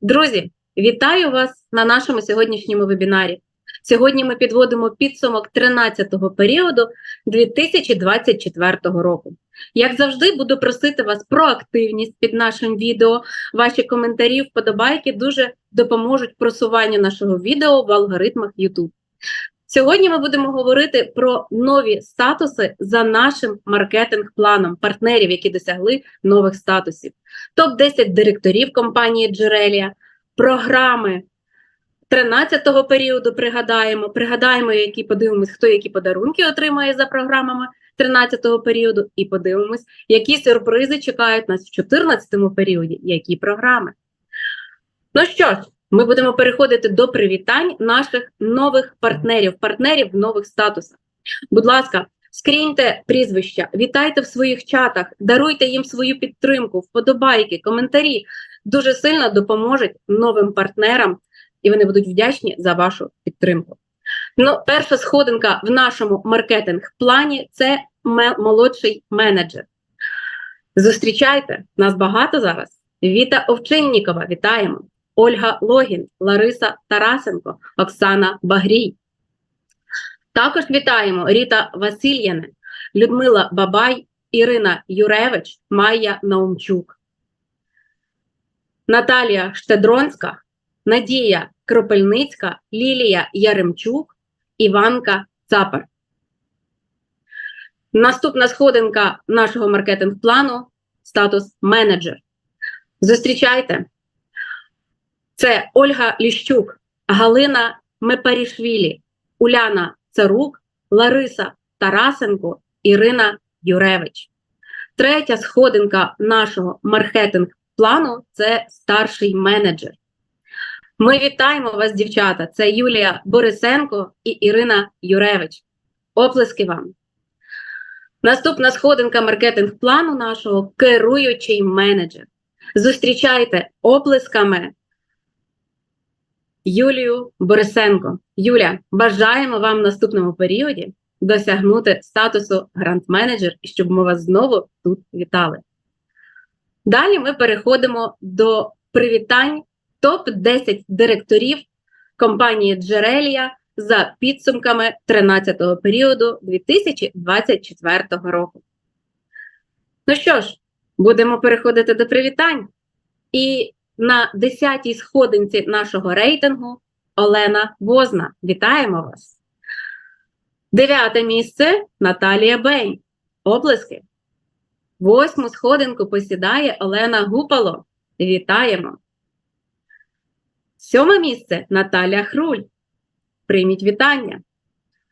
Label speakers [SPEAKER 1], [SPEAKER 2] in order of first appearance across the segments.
[SPEAKER 1] Друзі, вітаю вас на нашому сьогоднішньому вебінарі. Сьогодні ми підводимо підсумок 13-го періоду 2024 року. Як завжди, буду просити вас про активність під нашим відео. Ваші коментарі, вподобайки дуже допоможуть просуванню нашого відео в алгоритмах YouTube. Сьогодні ми будемо говорити про нові статуси за нашим маркетинг-планом партнерів, які досягли нових статусів. Топ-10 директорів компанії Джерелія, програми 13-го періоду пригадаємо, пригадаємо, які подивимось, хто які подарунки отримає за програмами 13-го періоду, і подивимось, які сюрпризи чекають нас в 14-му періоді, які програми. Ну що ж, ми будемо переходити до привітань наших нових партнерів, партнерів в нових статусах. Будь ласка, скріньте прізвища, вітайте в своїх чатах, даруйте їм свою підтримку, вподобайки, коментарі. Дуже сильно допоможуть новим партнерам, і вони будуть вдячні за вашу підтримку. Ну, перша сходинка в нашому маркетинг-плані це молодший менеджер. Зустрічайте нас багато зараз. Віта Овчиннікова, вітаємо. Ольга Логін, Лариса Тарасенко, Оксана Багрій. Також вітаємо Ріта Васильєне, Людмила Бабай, Ірина Юревич, Майя Наумчук, Наталія Штедронська, Надія Кропельницька, Лілія Яремчук, Іванка Цапар. Наступна сходинка нашого маркетинг-плану статус менеджер. Зустрічайте. Це Ольга Ліщук, Галина Мепарішвілі, Уляна Царук, Лариса Тарасенко, Ірина Юревич. Третя сходинка нашого маркетинг-плану це старший менеджер. Ми вітаємо вас, дівчата. Це Юлія Борисенко і Ірина Юревич. Оплески вам. Наступна сходинка маркетинг-плану нашого керуючий менеджер. Зустрічайте оплесками Юлію Борисенко. Юля, бажаємо вам в наступному періоді досягнути статусу грант-менеджер і щоб ми вас знову тут вітали. Далі ми переходимо до привітань топ-10 директорів компанії Джерелія за підсумками 13-го періоду 2024 року. Ну що ж, будемо переходити до привітань. І на 10-й сходинці нашого рейтингу Олена Возна. Вітаємо вас! Дев'яте місце Наталія Бень. Оплески. Восьму сходинку посідає Олена Гупало. Вітаємо! Сьоме місце Наталя Хруль. Прийміть вітання.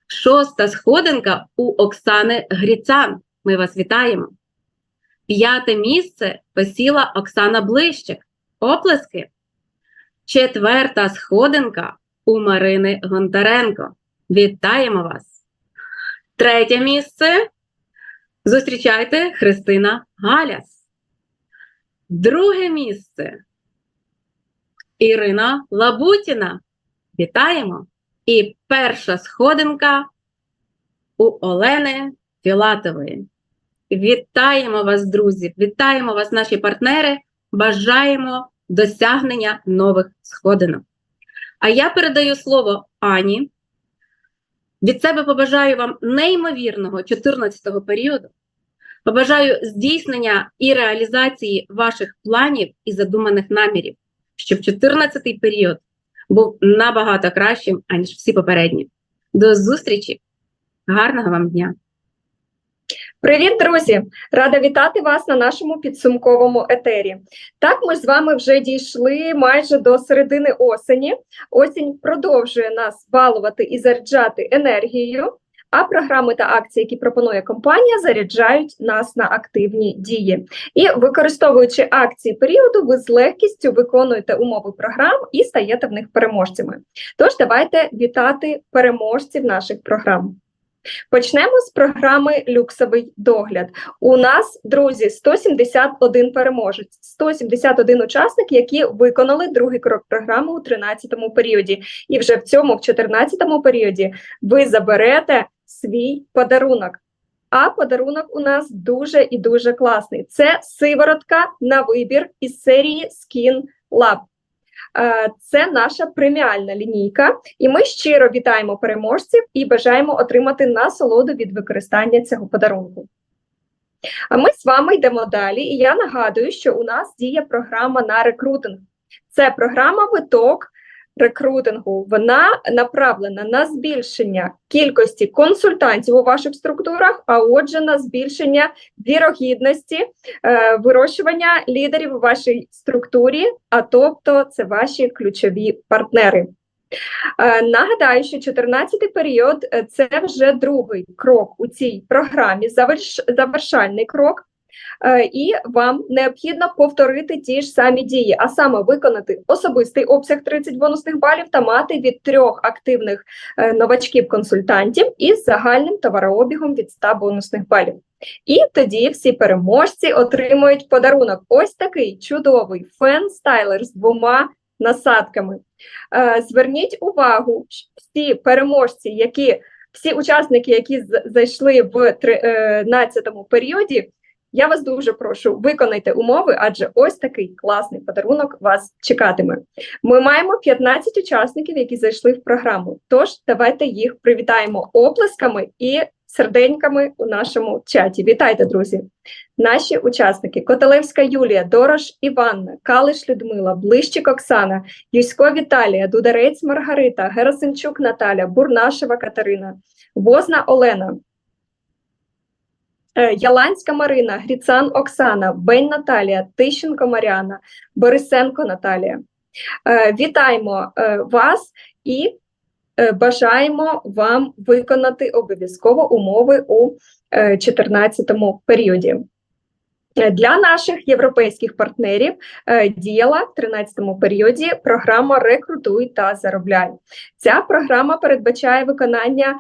[SPEAKER 1] Шоста сходинка у Оксани Гріцан. Ми вас вітаємо. П'яте місце посіла Оксана Блищик. Оплески. Четверта сходинка у Марини Гонтаренко. Вітаємо вас. Третє місце. Зустрічайте Христина Галяс. Друге місце. Ірина Лабутіна. Вітаємо. І перша сходинка у Олени Філатової. Вітаємо вас, друзі! Вітаємо вас, наші партнери! Бажаємо досягнення нових сходинок. А я передаю слово Ані. Від себе побажаю вам неймовірного 14-го періоду. Побажаю здійснення і реалізації ваших планів і задуманих намірів, щоб 14-й період був набагато кращим, аніж всі попередні. До зустрічі! Гарного вам дня!
[SPEAKER 2] Привіт, друзі! Рада вітати вас на нашому підсумковому етері. Так, ми з вами вже дійшли майже до середини осені. Осінь продовжує нас балувати і заряджати енергією. А програми та акції, які пропонує компанія, заряджають нас на активні дії. І використовуючи акції періоду, ви з легкістю виконуєте умови програм і стаєте в них переможцями. Тож давайте вітати переможців наших програм. Почнемо з програми Люксовий догляд. У нас, друзі, 171 переможець, 171 учасник, які виконали другий крок програми у 13-му періоді. І вже в цьому, в 14-му періоді, ви заберете свій подарунок. А подарунок у нас дуже і дуже класний. Це сиворотка на вибір із серії Skin Lab. Е, Це наша преміальна лінійка, і ми щиро вітаємо переможців і бажаємо отримати насолоду від використання цього подарунку. А ми з вами йдемо далі, і я нагадую, що у нас діє програма на рекрутинг. Це програма виток рекрутингу. Вона направлена на збільшення кількості консультантів у ваших структурах, а отже, на збільшення вірогідності е, вирощування лідерів у вашій структурі, а тобто це ваші ключові партнери. Е, Нагадаю, що 14-й період е, це вже другий крок у цій програмі, заверш, завершальний крок. Е, І вам необхідно повторити ті ж самі дії, а саме виконати особистий обсяг 30 бонусних балів та мати від трьох активних е, новачків-консультантів із загальним товарообігом від 100 бонусних балів. І тоді всі переможці отримують подарунок. Ось такий чудовий фен-стайлер з двома насадками. Е, Зверніть увагу, всі переможці, які всі учасники, які зайшли в 13-му періоді, я вас дуже прошу, виконайте умови, адже ось такий класний подарунок вас чекатиме. Ми маємо 15 учасників, які зайшли в програму. Тож давайте їх привітаємо оплесками і серденьками у нашому чаті. Вітайте, друзі! Наші учасники: Котелевська Юлія, Дорош Іванна, Калиш Людмила, Блищик Оксана, Юсько Віталія, Дударець Маргарита, Герасимчук Наталя, Бурнашева Катерина, Возна Олена. Е, Яланська Марина, Гріцан Оксана, Бень Наталія, Тищенко Маріана, Борисенко Наталія. Е, Вітаємо е, вас і бажаємо вам виконати обов'язково умови у 14-му періоді. Е, Для наших європейських партнерів е, діяла в 13-му періоді програма Рекрутуй та заробляй. Ця програма передбачає виконання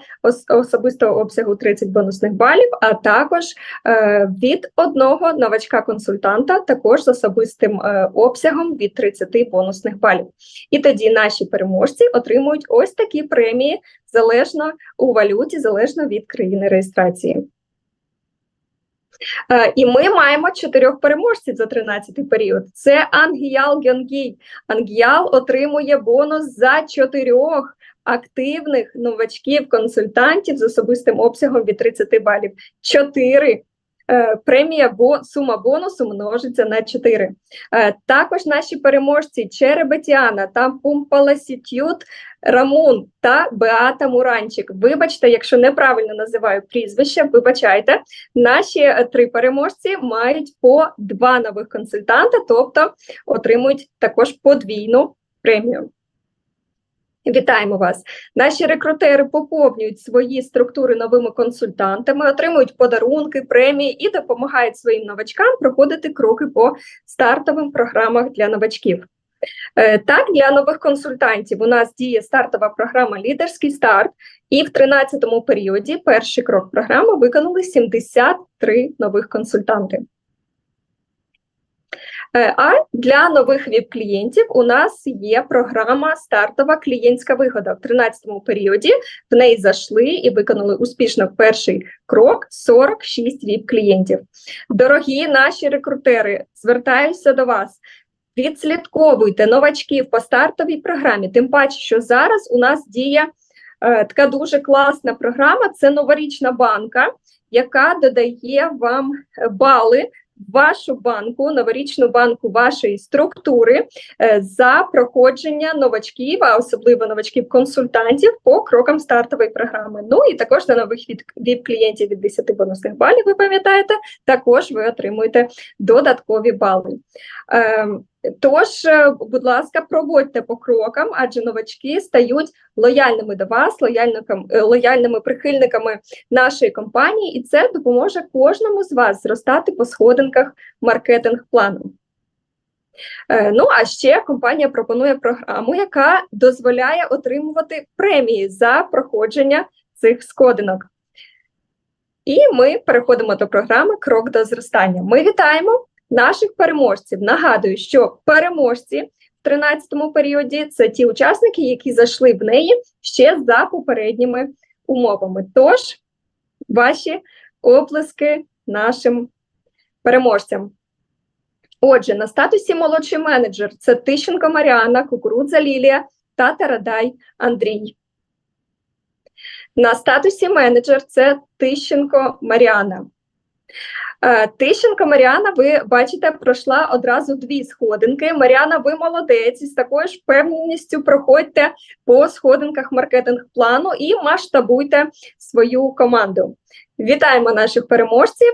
[SPEAKER 2] особистого обсягу 30 бонусних балів, а також е, від одного новачка-консультанта, також з особистим обсягом від 30 бонусних балів. І тоді наші переможці отримують ось такі премії залежно у валюті, залежно від країни реєстрації. Е, І ми маємо чотирьох переможців за 13-й період. Це Ангіял Гьонгій. Ангіял отримує бонус за чотирьох активних новачків-консультантів з особистим обсягом від 30 балів. Чотири. Е, Премія бо сума бонусу множиться на 4. Е, Також наші переможці Черебетіана та Пумпаласітют Рамун та Беата Муранчик. Вибачте, якщо неправильно називаю прізвище, вибачайте. Наші е, три переможці мають по два нових консультанта, тобто отримують також подвійну премію. Вітаємо вас! Наші рекрутери поповнюють свої структури новими консультантами, отримують подарунки, премії і допомагають своїм новачкам проходити кроки по стартовим програмах для новачків. Е, Так, для нових консультантів у нас діє стартова програма Лідерський старт, і в 13-му періоді перший крок програми виконали 73 нових консультанти. Е, А для нових ВІП-клієнтів у нас є програма стартова клієнтська вигода. В 13-му періоді в неї зайшли і виконали успішно перший крок 46 ВІП-клієнтів. Дорогі наші рекрутери, звертаюся до вас. Відслідковуйте новачків по стартовій програмі. Тим паче, що зараз у нас діє е, така дуже класна програма. Це новорічна банка, яка додає вам е, бали вашу банку, новорічну банку вашої структури е, за проходження новачків, а особливо новачків-консультантів по крокам стартової програми. Ну і також на нових ВІП-клієнтів від 10 бонусних балів, ви пам'ятаєте, також ви отримуєте додаткові бали. Тож, е, будь ласка, проводьте по крокам, адже новачки стають лояльними до вас, лояльникам- е, лояльними прихильниками нашої компанії, і це допоможе кожному з вас зростати по сходинках маркетинг-плану. Е, Ну а ще компанія пропонує програму, яка дозволяє отримувати премії за проходження цих сходинок. І ми переходимо до програми Крок до зростання. Ми вітаємо наших переможців. Нагадую, що переможці в 13-му періоді це ті учасники, які зайшли в неї ще за попередніми умовами. Тож, ваші оплески нашим переможцям. Отже, на статусі молодший менеджер це Тищенко Маріана, Кукурудза Лілія та Тарадай Андрій. На статусі менеджер це Тищенко Маріана. Е, Тищенко Маріана, ви бачите, пройшла одразу дві сходинки. Маріана, ви молодець, із такою ж певністю проходьте по сходинках маркетинг-плану і масштабуйте свою команду. Вітаємо наших переможців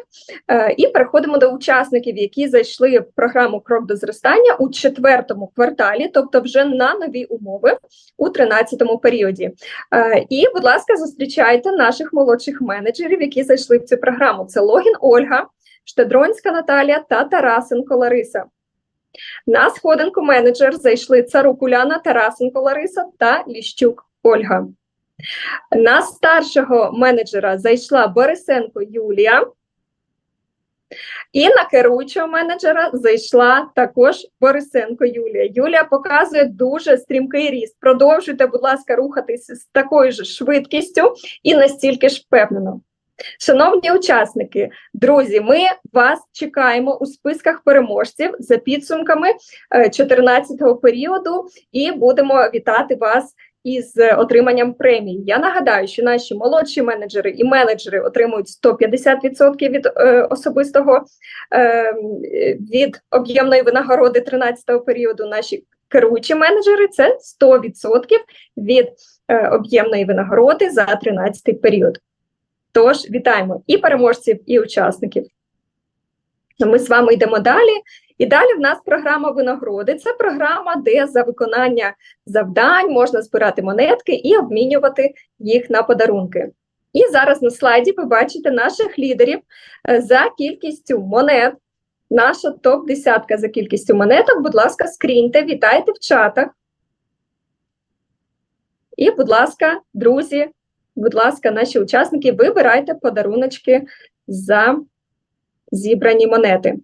[SPEAKER 2] е, і переходимо до учасників, які зайшли в програму Крок до зростання у четвертому кварталі, тобто вже на нові умови у 13-му періоді. Е, І, будь ласка, зустрічайте наших молодших менеджерів, які зайшли в цю програму. Це Логін Ольга, Штедронська Наталія та Тарасенко Лариса. На сходинку менеджер зайшли Царук Уляна, Тарасенко Лариса та Ліщук Ольга. На старшого менеджера зайшла Борисенко Юлія. І на керуючого менеджера зайшла також Борисенко Юлія. Юлія показує дуже стрімкий ріст. Продовжуйте, будь ласка, рухатися з такою ж швидкістю і настільки ж впевнено. Шановні учасники, друзі, ми вас чекаємо у списках переможців за підсумками 14-го періоду і будемо вітати вас із е, отриманням премії. Я нагадаю, що наші молодші менеджери і менеджери отримують 150% від е, особистого е, від об'ємної винагороди 13-го періоду. Наші керуючі менеджери це 100% від е, об'ємної винагороди за 13-й період. Тож вітаємо і переможців, і учасників. Ми з вами йдемо далі. І далі в нас програма винагороди. Це програма, де за виконання завдань можна збирати монетки і обмінювати їх на подарунки. І зараз на слайді ви бачите наших лідерів е, за кількістю монет. Наша топ-десятка за кількістю монеток. Будь ласка, скріньте, вітайте в чатах. І, будь ласка, друзі, будь ласка, наші учасники, вибирайте подаруночки за зібрані монети.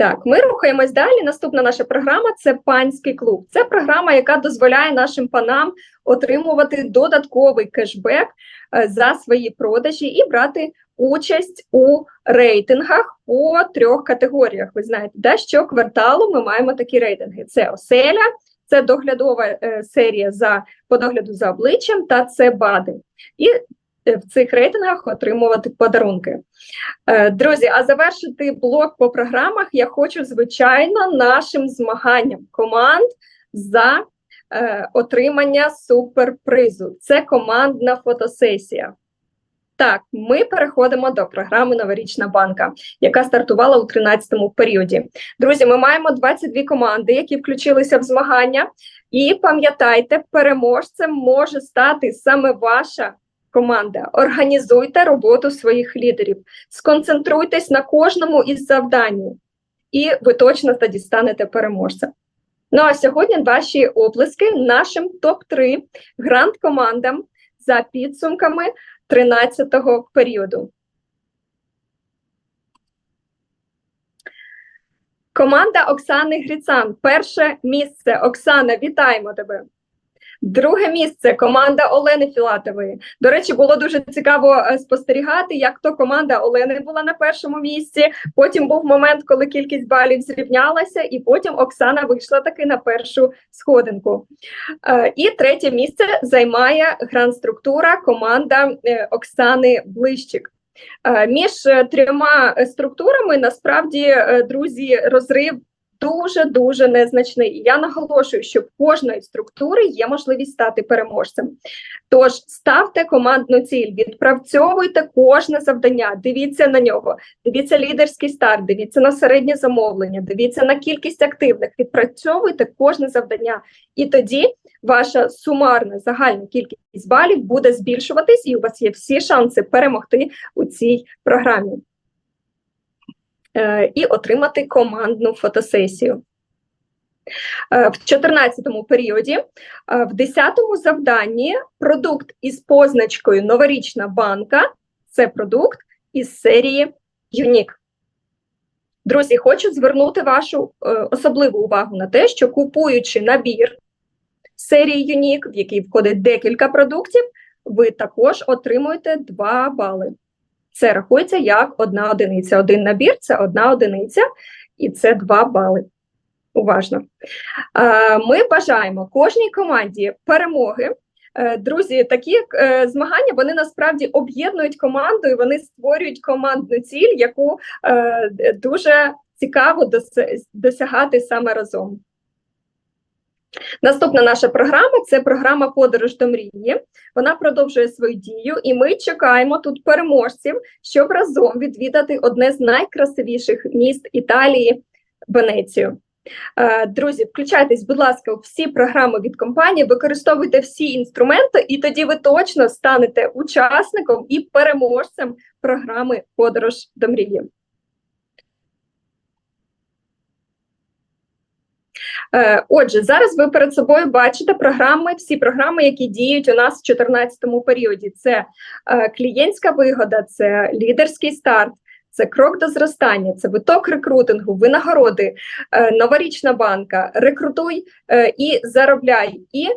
[SPEAKER 2] Так, ми рухаємось далі. Наступна наша програма це панський клуб. Це програма, яка дозволяє нашим панам отримувати додатковий кешбек е, за свої продажі і брати участь у рейтингах по трьох категоріях. Ви знаєте, да, що кварталу ми маємо такі рейтинги: це оселя, це доглядова е, серія за по догляду за обличчям, та це бади. І в цих рейтингах отримувати подарунки. Е, Друзі, а завершити блок по програмах я хочу, звичайно, нашим змаганням команд за е, отримання суперпризу. Це командна фотосесія. Так, ми переходимо до програми Новорічна банка, яка стартувала у 13-му періоді. Друзі, ми маємо 22 команди, які включилися в змагання. І пам'ятайте, переможцем може стати саме ваша команда. Організуйте роботу своїх лідерів, сконцентруйтесь на кожному із завдань, і ви точно тоді станете переможцем. Ну а сьогодні ваші оплески нашим топ-3 гранд-командам за підсумками 13-го періоду. Команда Оксани Гріцан. Перше місце. Оксана, вітаємо тебе. Друге місце команда Олени Філатової. До речі, було дуже цікаво е, спостерігати, як то команда Олени була на першому місці. Потім був момент, коли кількість балів зрівнялася, і потім Оксана вийшла таки на першу сходинку. Е, І третє місце займає гранд-структура команда е, Оксани Блищик. Між трьома структурами насправді, друзі, розрив дуже дуже незначний. І Я наголошую, що в кожної структури є можливість стати переможцем. Тож ставте командну ціль, відпрацьовуйте кожне завдання, дивіться на нього, дивіться лідерський старт, дивіться на середнє замовлення, дивіться на кількість активних, відпрацьовуйте кожне завдання, і тоді ваша сумарна загальна кількість балів буде збільшуватись, і у вас є всі шанси перемогти у цій програмі і отримати командну фотосесію. Е, В 14-му періоді, е, в 10-му завданні продукт із позначкою Новорічна банка це продукт із серії Юнік. Друзі, хочу звернути вашу е, особливу увагу на те, що купуючи набір серії Юнік, в який входить декілька продуктів, ви також отримуєте 2 бали. Це рахується як одна одиниця. Один набір це одна одиниця, і це 2 бали. Уважно. Ми бажаємо кожній команді перемоги. Е, Друзі, такі е, змагання вони насправді об'єднують команду і вони створюють командну ціль, яку е, дуже цікаво досягати саме разом. Наступна наша програма це програма Подорож до мрії. Вона продовжує свою дію, і ми чекаємо тут переможців, щоб разом відвідати одне з найкрасивіших міст Італії Венецію. Е, Друзі, включайтесь, будь ласка, у всі програми від компанії, використовуйте всі інструменти, і тоді ви точно станете учасником і переможцем програми Подорож до мрії. Е, Отже, зараз ви перед собою бачите програми, всі програми, які діють у нас в 2014 періоді. Це е, клієнтська вигода, це лідерський старт, це крок до зростання, це виток рекрутингу, винагороди, е, новорічна банка, рекрутуй е, і заробляй, і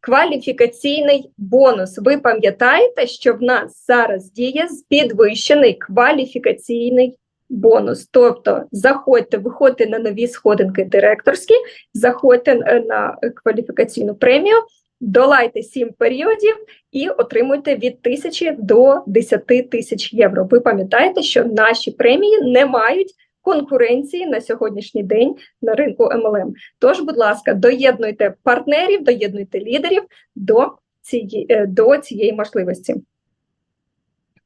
[SPEAKER 2] кваліфікаційний бонус. Ви пам'ятаєте, що в нас зараз діє підвищений кваліфікаційний бонус. Тобто заходьте, виходьте на нові сходинки директорські, заходьте е, на кваліфікаційну премію, долайте сім періодів і отримуйте від тисячі до 10 тисяч євро. Ви пам'ятаєте, що наші премії не мають конкуренції на сьогоднішній день на ринку MLM. Тож, будь ласка, доєднуйте партнерів, доєднуйте лідерів до цієї, до цієї можливості.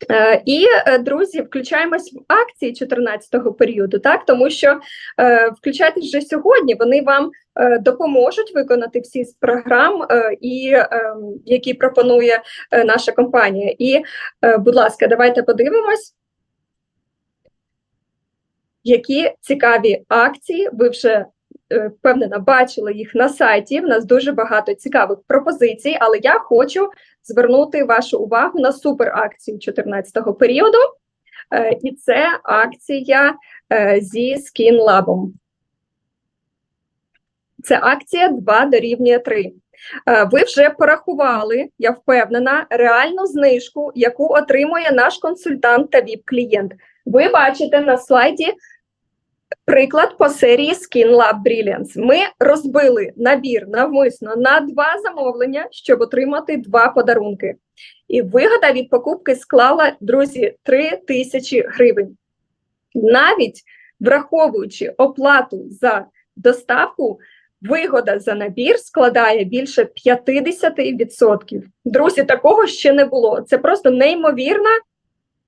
[SPEAKER 2] Е, І, е, друзі, включаємось в акції 14-го періоду, так тому що е, включайтесь вже сьогодні. Вони вам допоможуть виконати всі з програм, і які пропонує наша компанія. І, будь ласка, давайте подивимось, які цікаві акції ви вже. Впевнена, бачили їх на сайті. В нас дуже багато цікавих пропозицій, але я хочу звернути вашу увагу на суперакцію 14-го періоду, Е, і це акція е, зі Skin Lab. Це акція 2 дорівнює 3. Е, Ви вже порахували, я впевнена, реальну знижку, яку отримує наш консультант та ВІП-клієнт. Ви бачите на слайді приклад по серії Skin Lab Brilliance. Ми розбили набір навмисно на два замовлення, щоб отримати два подарунки. І вигода від покупки склала, друзі, 3 тисячі гривень. Навіть враховуючи оплату за доставку, вигода за набір складає більше 50%. Друзі, такого ще не було. Це просто неймовірна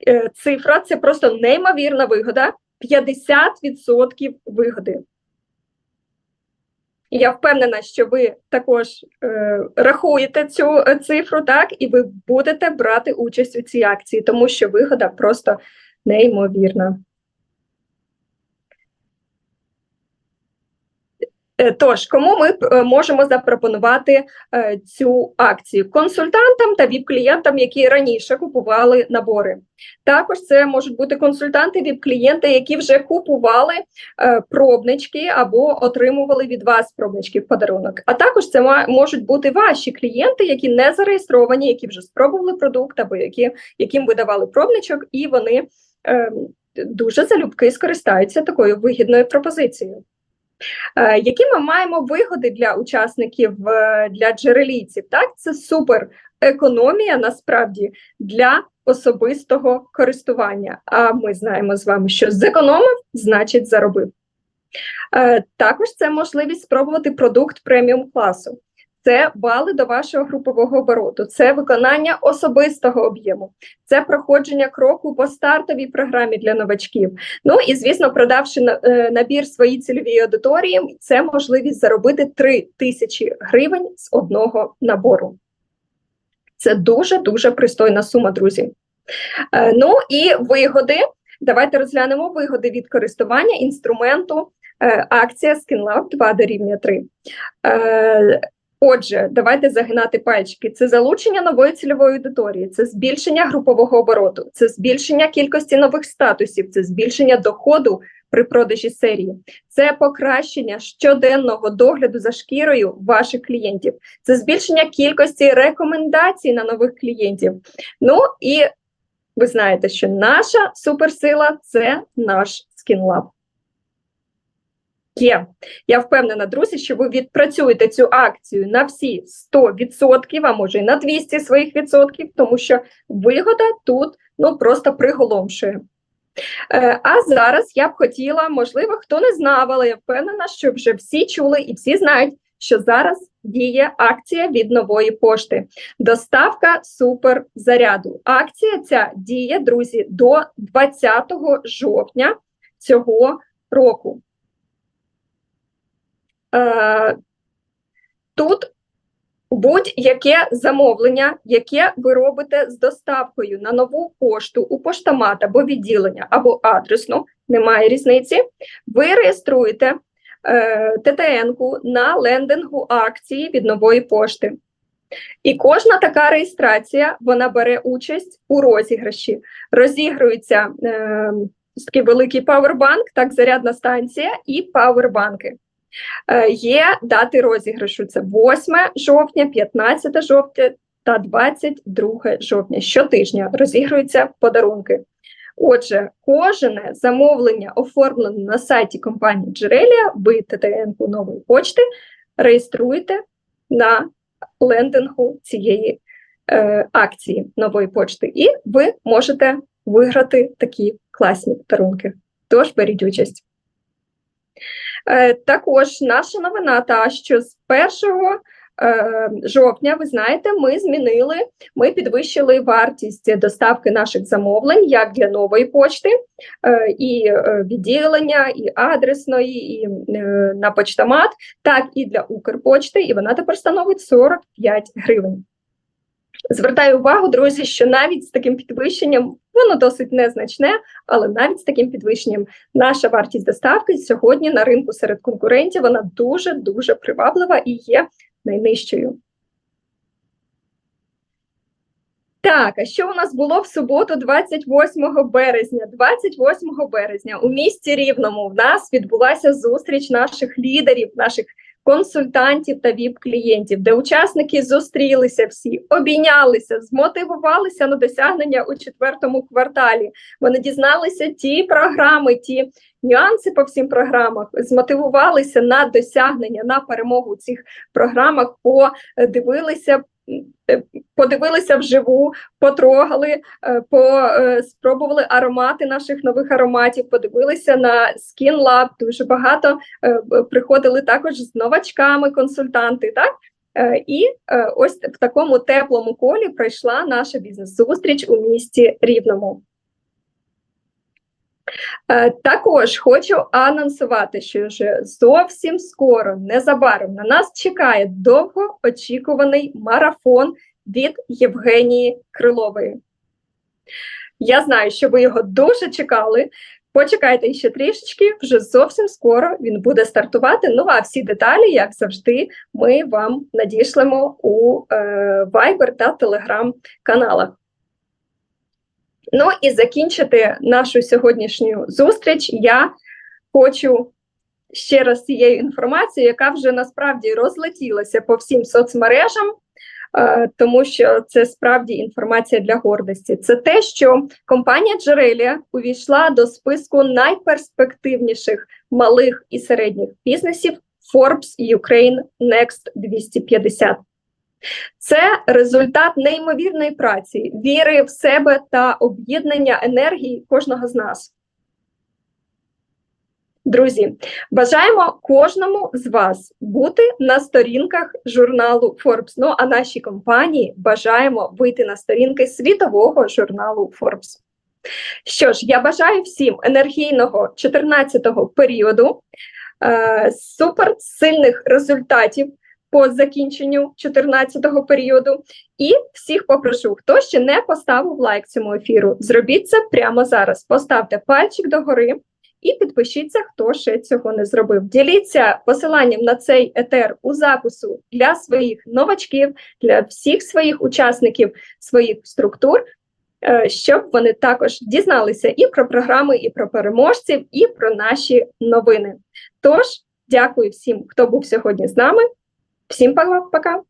[SPEAKER 2] е, цифра, це просто неймовірна вигода. 50% вигоди. Я впевнена, що ви також е, рахуєте цю е, цифру, так, і ви будете брати участь у цій акції, тому що вигода просто неймовірна. Е, Тож, кому ми е, можемо запропонувати е, цю акцію? Консультантам та ВІП-клієнтам, які раніше купували набори. Також це можуть бути консультанти, ВІП-клієнти, які вже купували е, пробнички або отримували від вас пробнички в подарунок. А також це можуть бути ваші клієнти, які не зареєстровані, які вже спробували продукт, або які, яким ви давали пробничок, і вони е, дуже залюбки скористаються такою вигідною пропозицією. Е, Які ми маємо вигоди для учасників, е, для джерелійців? Так, це супер економія насправді для особистого користування. А ми знаємо з вами, що зекономив, значить заробив. Е, Також це можливість спробувати продукт преміум класу. Це бали до вашого групового обороту, це виконання особистого об'єму, це проходження кроку по стартовій програмі для новачків. Ну і звісно, продавши е, набір своїй цільовій аудиторії, це можливість заробити 3 тисячі гривень з одного набору. Це дуже дуже пристойна сума, друзі. Е, Ну і вигоди. Давайте розглянемо вигоди від користування інструменту е, акція SkinLab 2 дорівнює 3. Отже, давайте загинати пальчики. Це залучення нової цільової аудиторії, це збільшення групового обороту, це збільшення кількості нових статусів, це збільшення доходу при продажі серії, це покращення щоденного догляду за шкірою ваших клієнтів, це збільшення кількості рекомендацій на нових клієнтів. Ну і ви знаєте, що наша суперсила це наш скінлаб. Є. Я впевнена, друзі, що ви відпрацюєте цю акцію на всі 100%, а може і на 200 своїх відсотків, тому що вигода тут ну просто приголомшує. Е, А зараз я б хотіла, можливо, хто не знав, але я впевнена, що вже всі чули і всі знають, що зараз діє акція від нової пошти. Доставка суперзаряду. Акція ця діє, друзі, до 20 жовтня цього року. Е, Тут будь-яке замовлення, яке ви робите з доставкою на нову пошту у поштомат або відділення, або адресну, немає різниці, ви реєструєте е, ТТН-ку на лендингу акції від нової пошти. І кожна така реєстрація вона бере участь у розіграші. Розігрується е, такий великий павербанк, так, зарядна станція і павербанки. Е, Є дати розіграшу: це 8 жовтня, 15 жовтня та 22 жовтня. Щотижня розігруються подарунки. Отже, кожне замовлення, оформлене на сайті компанії Джерелія, ви ТТН нової почти, реєструєте на лендингу цієї е, акції нової почти, і ви можете виграти такі класні подарунки. Тож беріть участь. Е, також наша новина та що з 1 е, жовтня, ви знаєте, ми змінили, ми підвищили вартість доставки наших замовлень як для нової почти, е, і відділення, і адресної, і на почтомат, так і для Укрпочти, і вона тепер становить 45 гривень. Звертаю увагу, друзі, що навіть з таким підвищенням, воно досить незначне, але навіть з таким підвищенням наша вартість доставки сьогодні на ринку серед конкурентів вона дуже дуже приваблива і є найнижчою. Так, а що у нас було в суботу, 28 березня? 28 березня у місті Рівному в нас відбулася зустріч наших лідерів, наших консультантів та ВІП-клієнтів, де учасники зустрілися всі, обійнялися, змотивувалися на досягнення у четвертому кварталі. Вони дізналися ті програми, ті нюанси по всім програмах, змотивувалися на досягнення на перемогу у цих програмах, подивилися. Е, Подивилися вживу, потрогали, е, по, е, спробували аромати наших нових ароматів, подивилися на Skin Lab, Дуже багато приходили також з новачками консультанти. Так? І ось в такому теплому колі пройшла наша бізнес-зустріч у місті Рівному. Е, Також хочу анонсувати, що вже зовсім скоро, незабаром на нас чекає довгоочікуваний марафон від Євгенії Крилової. Я знаю, що ви його дуже чекали. Почекайте ще трішечки, вже зовсім скоро він буде стартувати. Ну а всі деталі, як завжди, ми вам надішлемо у е, Viber та Telegram каналах. Ну і закінчити нашу сьогоднішню зустріч я хочу ще раз цією інформацією, яка вже насправді розлетілася по всім соцмережам, е, тому що це справді інформація для гордості. Це те, що компанія Джерелія увійшла до списку найперспективніших малих і середніх бізнесів Forbes Ukraine Next 250. Це результат неймовірної праці, віри в себе та об'єднання енергії кожного з нас. Друзі, бажаємо кожному з вас бути на сторінках журналу Forbes. Ну а нашій компанії бажаємо вийти на сторінки світового журналу Forbes. Що ж, я бажаю всім енергійного 14-го періоду, е, суперсильних результатів по закінченню 14-го періоду. І всіх попрошу, хто ще не поставив лайк цьому ефіру, зробіть це прямо зараз. Поставте пальчик догори і підпишіться, хто ще цього не зробив. Діліться посиланням на цей етер у запису для своїх новачків, для всіх своїх учасників своїх структур. е, Щоб вони також дізналися і про програми, і про переможців, і про наші новини. Тож, дякую всім, хто був сьогодні з нами. Всім пока!